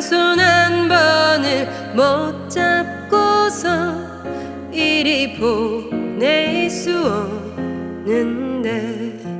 하얀 손한 번을 못 잡고서 이리 보낼 수 없는데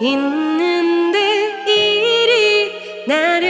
있는데 이리 나를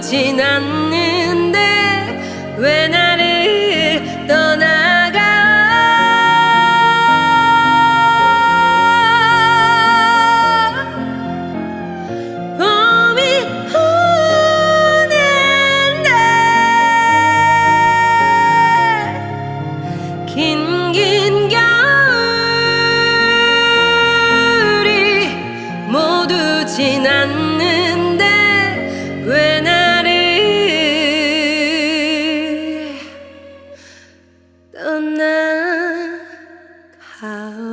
오진 않는데 왜 나를 떠나가? 지났는데 when 好。